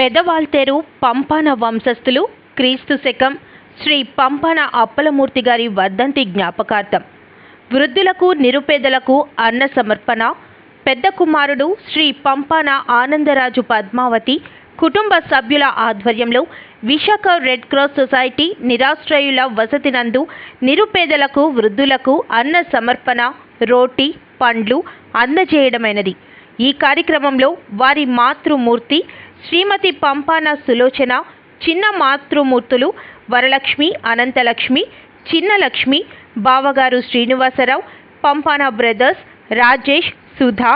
పెదవాల్తేరు పంపన వంశస్థులు క్రీస్తు శకం శ్రీ పంపన అప్పలమూర్తి గారి వర్ధంతి జ్ఞాపకార్థం. వృద్ధులకు నిరుపేదలకు అన్న సమర్పణ పెద్ద కుమారుడు శ్రీ పంపన ఆనందరాజు పద్మావతి కుటుంబ సభ్యుల ఆధ్వర్యంలో విశాఖ రెడ్ క్రాస్ సొసైటీ నిరాశ్రయుల వసతి నందు నిరుపేదలకు వృద్ధులకు అన్న సమర్పణ రోటి పండ్లు అందజేయడమైనది. ఈ కార్యక్రమంలో వారి మాతృమూర్తి శ్రీమతి పంపాన సులోచన చిన్న మాతృమూర్తులు వరలక్ష్మి అనంతలక్ష్మి చిన్నలక్ష్మి బావగారు శ్రీనివాసరావు పంపాన బ్రదర్స్ రాజేష్ సుధా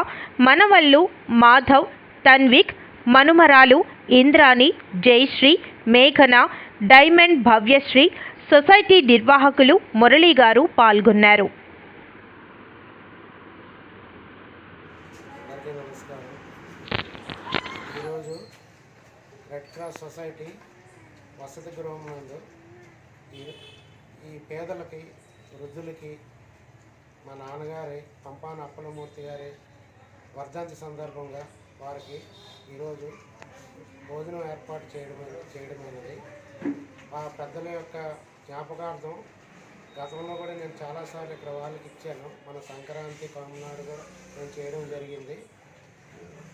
మనవళ్ళు మాధవ్ తన్విక్ మనుమరాలు ఇంద్రాణి జయశ్రీ మేఘన డైమండ్ భవ్యశ్రీ సొసైటీ నిర్వాహకులు మురళీ గారు పాల్గొన్నారు. నమస్కారం. ఈరోజు రెడ్ క్రాస్ సొసైటీ వసతి గృహం నందు ఈ ఈ పేదలకి వృద్ధులకి మా నాన్నగారి పంపాన అప్పలమూర్తి గారి వర్ధంతి సందర్భంగా వారికి ఈరోజు భోజనం ఏర్పాటు చేయడం చేయడమైనది ఆ పెద్దల యొక్క జ్ఞాపకార్థం. గతంలో కూడా నేను చాలాసార్లు ఇక్కడ వాళ్ళకి ఇచ్చాను. మన సంక్రాంతి కనునాడు కూడా నేను చేయడం జరిగింది.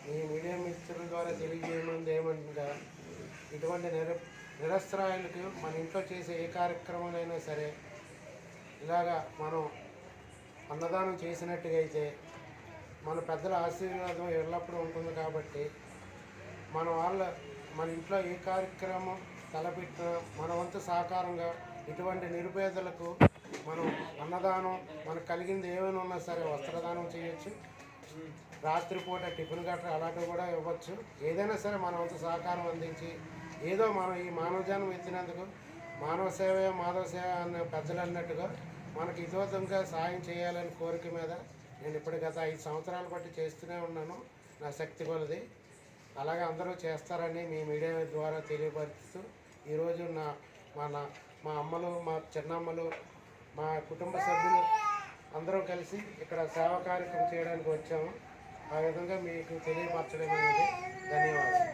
ఈ మీడియా మిత్రుల ద్వారా తెలియజేయమంది ఏమంటుందా ఇటువంటి నిర నిరస్త్రాయులకు మన ఇంట్లో చేసే ఏ కార్యక్రమాలైనా సరే ఇలాగా మనం అన్నదానం చేసినట్టుగా అయితే మన పెద్దల ఆశీర్వాదం ఎల్లప్పుడూ ఉంటుంది కాబట్టి మన వాళ్ళ మన ఇంట్లో ఏ కార్యక్రమం తలపెట్టినా మన వంతు సహకారంగా ఇటువంటి నిరుపేదలకు మనం అన్నదానం మనకు కలిగింది ఏమైనా ఉన్నా సరే వస్త్రదానం చేయొచ్చు. రాత్రిపూట టిఫిన్ గట్రా అలాంటివి కూడా ఇవ్వచ్చు. ఏదైనా సరే మన వంతు సహకారం అందించి ఏదో మనం ఈ మానవజానం ఎత్తినందుకు మానవ సేవే మాధవ సేవ అన్న పెద్దలు అన్నట్టుగా మనకి ఇతోతంగా సాయం చేయాలని కోరిక మీద నేను ఇప్పుడు గత ఐదు సంవత్సరాలు బట్టి చేస్తూనే ఉన్నాను. నా శక్తి కొలది. అలాగే అందరూ చేస్తారని మీ మీడియా ద్వారా తెలియపరుస్తూ ఈరోజు నా మన మా అమ్మలు మా చిన్నమ్మలు మా కుటుంబ సభ్యులు అందరం కలిసి ఇక్కడ సేవా కార్యక్రమం చేయడానికి వచ్చాము. ఆ విధంగా మీకు తెలియపరచడం అనేది ధన్యవాదాలు.